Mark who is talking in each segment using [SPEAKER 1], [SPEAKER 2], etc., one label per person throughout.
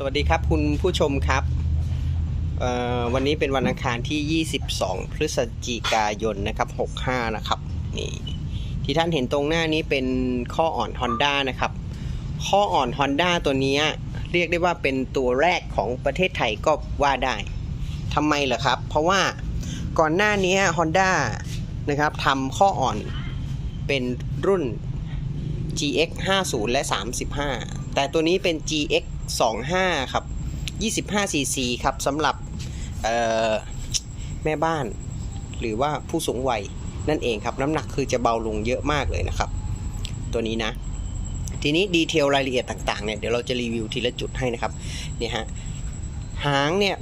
[SPEAKER 1] สวัสดีครับคุณผู้ชมครับ วันนี้เป็นวันอังคารที่ 22 พฤศจิกายนนะครับ 65 นะครับนี่ที่ท่านเห็นตรงหน้านี้เป็นข้ออ่อน Honda นะครับ ข้ออ่อน Honda ตัวนี้เรียกได้ว่าเป็นตัวแรกของประเทศไทยก็ว่าได้ทำไมเหรอครับ เพราะว่าก่อนหน้านี้ Honda นะครับทำข้ออ่อนเป็นรุ่น GX 50 และ 35 แต่ตัวนี้เป็น GX 25 ครับ 25 cc ครับสำหรับแม่บ้าน หรือว่าผู้สูงวัยนั่นเองครับ น้ำหนักคือจะเบาลงเยอะมากเลยนะครับ ตัวนี้นะ ทีนี้ดีเทลรายละเอียดต่างๆเนี่ยเดี๋ยวเราจะรีวิวทีละจุดให้นะครับเนี่ยฮะหางเนี่ย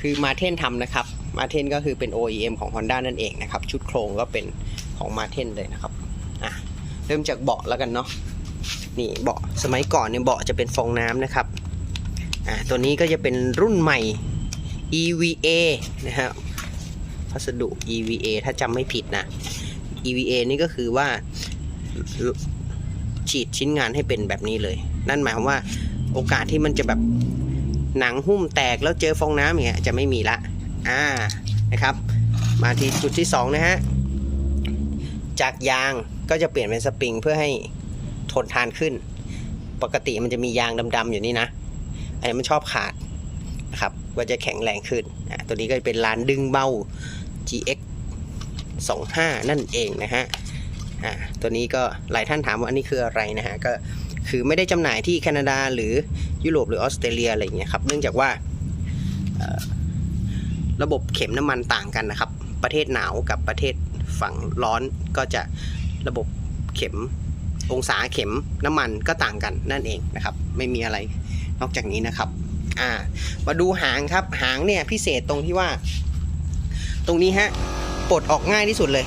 [SPEAKER 1] คือมาเทนทำนะครับมาเทนก็คือเป็น OEM ของ Honda นั่นเองนะครับ ชุดโครงก็เป็นของมาเทนเลยนะครับอะเริ่มจากเบาะแล้วกันเนาะ นี่เบาะสมัยก่อนเนี่ยเบาะจะเป็นฟองน้ำนะครับอ่าตัวนี้ก็จะเป็นรุ่นใหม่ EVA นะครับพัสดุ EVA ถ้าจำไม่ผิดนะ EVA นี่ก็คือว่าฉีดชิ้นงานให้เป็นแบบนี้เลย นั่นหมายความว่าโอกาสที่มันจะแบบหนังหุ้มแตกแล้วเจอฟองน้ำอย่างเงี้ยจะไม่มีละ อ่า นะครับ มาที่จุดที่สองนะฮะ จากยางก็จะเปลี่ยนเป็นสปริงเพื่อให้ ทนทานขึ้น ปกติมันจะมียางดำๆอยู่นี่นะ อันนี้มันชอบขาดนะครับก็จะแข็งแรงขึ้นอะตัวนี้ก็เป็นลานดึงเบา GX 25 นั่นเองนะฮะตัวนี้ก็หลายท่านถามว่าอันนี้คืออะไรนะฮะก็คือไม่ได้จำหน่ายที่แคนาดาหรือยุโรปหรือออสเตรเลียอะไรอย่างเงี้ยครับเนื่องจากว่าระบบเข็มน้ำมันต่างกันนะครับ ประเทศหนาวกับประเทศฝั่งร้อนก็จะระบบเข็ม องศาเข็มน้ำมันก็ต่างกันนั่นเองนะครับ ไม่มีอะไรนอกจากนี้นะครับอ่ามาดูหางครับหางเนี่ยพิเศษตรงที่ว่า ตรงนี้ฮะปลดออกง่ายที่สุดเลย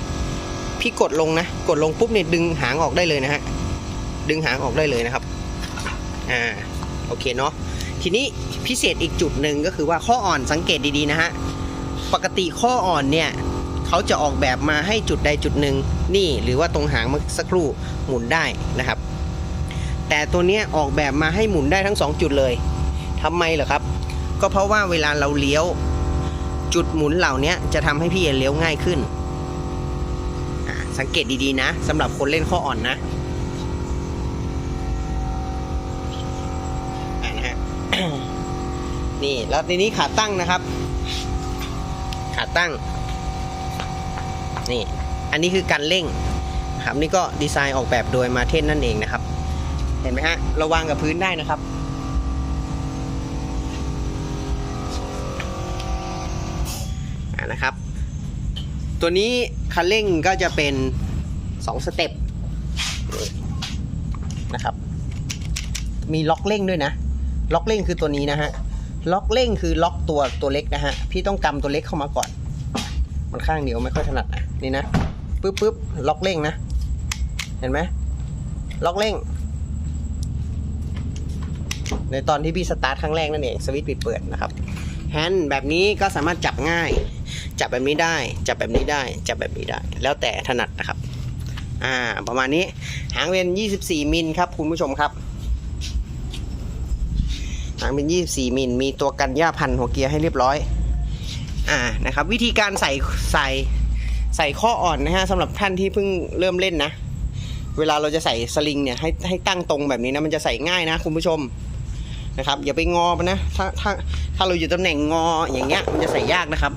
[SPEAKER 1] พี่กดลงนะ กดลงปุ๊บเนี่ยดึงหางออกได้เลยนะฮะดึงหางออกได้เลยนะครับอ่าโอเคเนาะทีนี้พิเศษอีกจุดหนึ่งก็คือว่าข้ออ่อนสังเกตดีๆนะฮะปกติข้ออ่อนเนี่ย เขาจะออกแบบมาให้จุดใดจุดหนึ่งนี่หรือว่าตรงหางเมื่อสักครู่หมุนได้นะครับ แต่ตัวนี้ออกแบบมาให้หมุนได้ทั้งสองจุดเลยทำไมเหรอครับ ก็เพราะว่าเวลาเราเลี้ยว จุดหมุนเหล่านี้จะทำให้พี่เลี้ยวง่ายขึ้น สังเกตดีๆนะสำหรับคนเล่นข้ออ่อนนะนะฮะนี่แล้วทีนี้ขาตั้งนะครับ ขาตั้ง นี่อันนี้คือการเร่งครับนี่ก็ดีไซน์ออกแบบโดยมาเทนนั่นเองนะครับ เห็นไหมฮะราวางกับพื้นได้นะครับนะครับ ตัวนี้คันเร่งก็จะเป็น 2 สเต็ปนะครับ มีล็อกเร่งด้วยนะ ล็อกเร่งคือตัวนี้นะฮะ ล็อกเร่งคือล็อกตัวตัวเล็กนะฮะ พี่ต้องกำตัวเล็กเข้ามาก่อน มันข้างเดียวไม่ค่อยถนัดนะ นี่นะปึ๊บปึ๊บล็อกเร่งนะ เห็นไหมล็อกเร่ง ในตอนที่พี่สตาร์ทครั้งแรกนั่นเองสวิตช์ปิดเปิดนะครับแฮนด์แบบนี้ก็สามารถจับง่าย จับแบบนี้ได้ จับแบบนี้ได้ จับแบบนี้ได้ แล้วแต่ถนัดนะครับ อ่า ประมาณนี้ หางเป็น24 มิลครับ คุณผู้ชมครับ หางเป็น 24 มิล มีตัวกันหญ้าพันหัวเกียร์ให้เรียบร้อย อ่า นะครับ วิธีการใส่ใส่ ใส่ข้ออ่อนนะฮะสำหรับท่านที่เพิ่งเริ่มเล่นนะ เวลาเราจะใส่สลิงเนี่ยให้ให้ตั้งตรงแบบนี้นะมันจะใส่ง่ายนะคุณผู้ชมนะครับ อย่าไปงอมันนะถ้าถ้าถ้าเราอยู่ตำแหน่งงออย่างเงี้ยมันจะใส่ยากนะครับ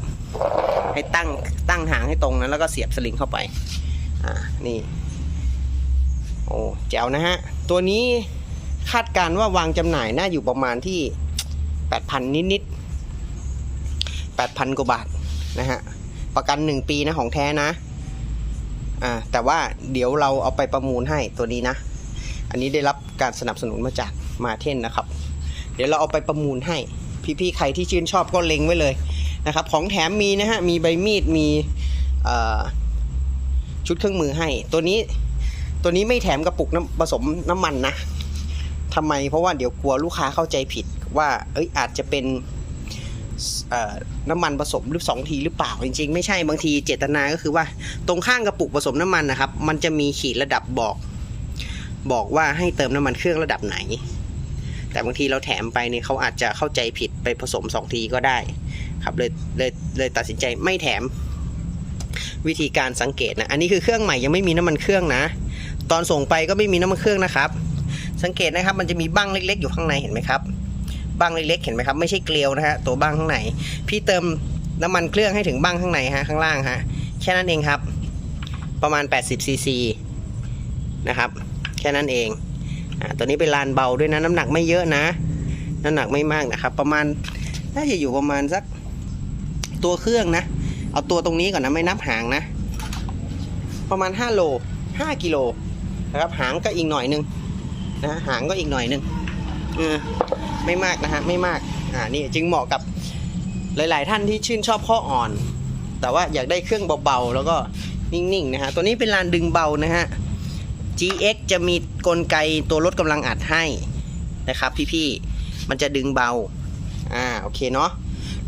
[SPEAKER 1] ให้ตั้งตั้งหางให้ตรงนะแล้วก็เสียบสลิงเข้าไปอ่านี่โอ้แจ๋วนะฮะตัวนี้คาดการณ์ว่าวางจำหน่ายน่าอยู่ประมาณที่ 8,000 นิดๆ8,000 กว่าบาทนะฮะ ประกัน 1 ปีนะของแท้นะ อ่า แต่ว่าเดี๋ยวเราเอาไปประมูลให้ตัวนี้นะ อันนี้ได้รับการสนับสนุนมาจากมาเทนนะครับ เดี๋ยวเราเอาไปประมูลให้ พี่ๆ ใครที่ชื่นชอบก็เล็งไว้เลยนะครับ ของแถมมีนะฮะ มีใบมีด มีชุดเครื่องมือให้ ตัวนี้ ตัวนี้ไม่แถมกระปุกน้ำผสมน้ำมันนะทำไม เพราะว่าเดี๋ยวกลัวลูกค้าเข้าใจผิดว่า เอ้ย อาจจะเป็น น้ำมันผสมหรือสองทีหรือเปล่าจริง ๆ ไม่ใช่บางทีเจตนาก็คือว่า ตรงข้างกระปุกผสมน้ำมันนะครับ มันจะมีขีดระดับบอก บอกว่าให้เติมน้ำมันเครื่องระดับไหน แต่บางทีเราแถมไปเนี่ยเขาอาจจะเข้าใจผิดไปผสมสองทีก็ได้ ครับเลยเลยเลยตัดสินใจไม่แถมวิธีการสังเกตนะ อันนี้คือเครื่องใหม่ยังไม่มีน้ำมันเครื่องนะ ตอนส่งไปก็ไม่มีน้ำมันเครื่องนะครับ สังเกตนะครับมันจะมีบั้งเล็ก ๆ อยู่ข้างในเห็นไหมครับ บั้งเล็กๆเห็นไหมครับไม่ใช่เกลียวนะฮะตัวบั้งข้างในพี่เติมน้ำมันเครื่องให้ถึงบั้งข้างในฮะข้างล่างฮะแค่นั้นเองครับ ประมาณ 80ซีซีนะครับ แค่นั้นเองอตัวนี้เป็นลานเบาด้วยนะ น้ำหนักไม่เยอะนะ น้ำหนักไม่มากนะครับ ประมาณน่าจะอยู่ประมาณสักตัวเครื่องนะ เอาตัวตรงนี้ก่อนนะไม่นับหางนะ ประมาณ 5 โล 5 กิโลนะครับ หางก็อีกหน่อยนึงนะหางก็อีกหน่อยนึงเออ ไม่มากนะฮะไม่มากอ่านี่จึงเหมาะกับหลาย ๆ ท่านที่ชื่นชอบข้ออ่อน แต่ว่าอยากได้เครื่องเบาๆแล้วก็นิ่งๆนะฮะตัวนี้เป็นลานดึงเบานะฮะ GX จะมีกลไกตัวลดกำลังอัดให้นะครับ พี่ๆมันจะดึงเบาอ่าโอเคเนาะ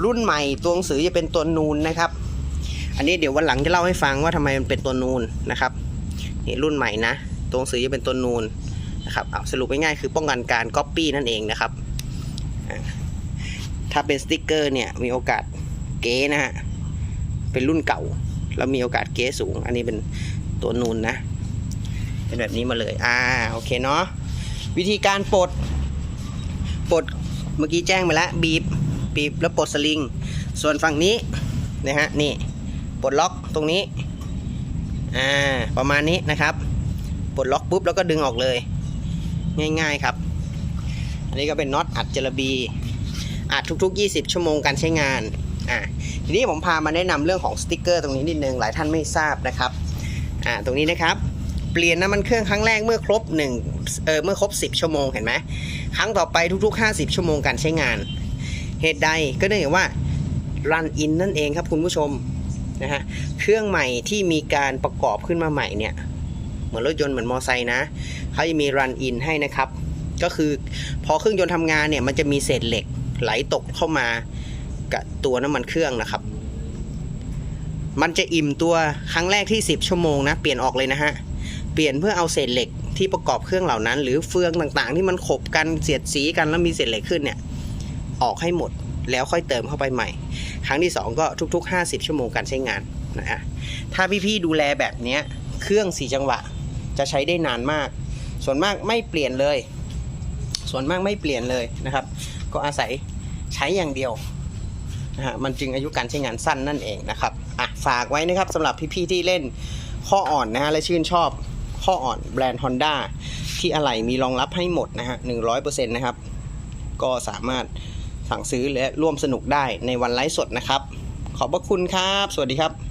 [SPEAKER 1] รุ่นใหม่ตัวหนังสือจะเป็นตัวนูนนะครับ อันนี้เดี๋ยววันหลังจะเล่าให้ฟังว่าทำไมมันเป็นตัวนูนนะครับนี่รุ่นใหม่นะตัวหนังสือจะเป็นตัวนูนนะครับเอาสรุปง่ายๆคือป้องกันการก๊อปปี้นั่นเองนะครับ ถ้าเป็นสติกเกอร์เนี่ยมีโอกาสเก๋นะฮะ เป็นรุ่นเก่า แล้วมีโอกาสเก๋สูง อันนี้เป็นตัวนูนนะ เป็นแบบนี้มาเลย อ่า โอเคเนาะ วิธีการปลด ปลด เมื่อกี้แจ้งไปแล้ว บีบ บีบแล้วปลดสลิง ส่วนฝั่งนี้นะฮะ นี่ ปลดล็อกตรงนี้ อ่า ประมาณนี้นะครับ ปลดล็อกปุ๊บแล้วก็ดึงออกเลย ง่ายๆครับ อันนี้ก็เป็นน็อตอัดเจลบีอัดทุกๆ 20 ชั่วโมงการใช้งานอ่าทีนี้ผมพามาแนะนำเรื่องของสติกเกอร์ตรงนี้นิดนึงหลายท่านไม่ทราบนะครับอ่าตรงนี้นะครับเปลี่ยนน้ำมันเครื่องครั้งแรกเมื่อครบ1เออเมื่อครบ 10 ชั่วโมงเห็นไหมครั้งต่อไปทุก ๆ 50 ชั่วโมงการใช้งาน เหตุใดก็เนื่องจากว่า run in นั่นเองครับคุณผู้ชมนะฮะเครื่องใหม่ที่มีการประกอบขึ้นมาใหม่เนี่ย เหมือนรถยนต์เหมือนมอไซค์นะเขาจะมี run in ให้นะครับ ก็คือพอเครื่องยนต์ทำงานเนี่ยมันจะมีเศษเหล็กไหลตกเข้ามากับตัวน้ำมันเครื่องนะครับ มันจะอิ่มตัวครั้งแรกที่ 10 ชั่วโมงนะเปลี่ยนออกเลยนะฮะเปลี่ยนเพื่อเอาเศษเหล็กที่ประกอบเครื่องเหล่านั้น หรือเฟืองต่างๆ ที่มันขบกันเสียดสีกันแล้วมีเศษเหล็กขึ้นเนี่ยออกให้หมดแล้วค่อยเติมเข้าไปใหม่ ครั้งที่ 2 ก็ทุก ๆ 50 ชั่วโมงการใช้งานนะฮะถ้าพี่ๆดูแลแบบนี้เครื่อง4จังหวะจะใช้ได้นานมาก ส่วนมากไม่เปลี่ยนเลย ส่วนมากไม่เปลี่ยนเลยนะครับ ก็อาศัยใช้อย่างเดียวนะฮะมันจึงอายุการใช้งานสั้นนั่นเองนะครับอะฝากไว้นะครับสำหรับพี่ๆที่เล่นข้ออ่อนนะฮะและชื่นชอบข้ออ่อนแบรนด์ Honda ที่อะไหล่มีรองรับให้หมดนะฮะ100%นะครับ ก็สามารถสั่งซื้อและร่วมสนุกได้ในวันไลฟ์สดนะครับ ขอบพระคุณครับ สวัสดีครับ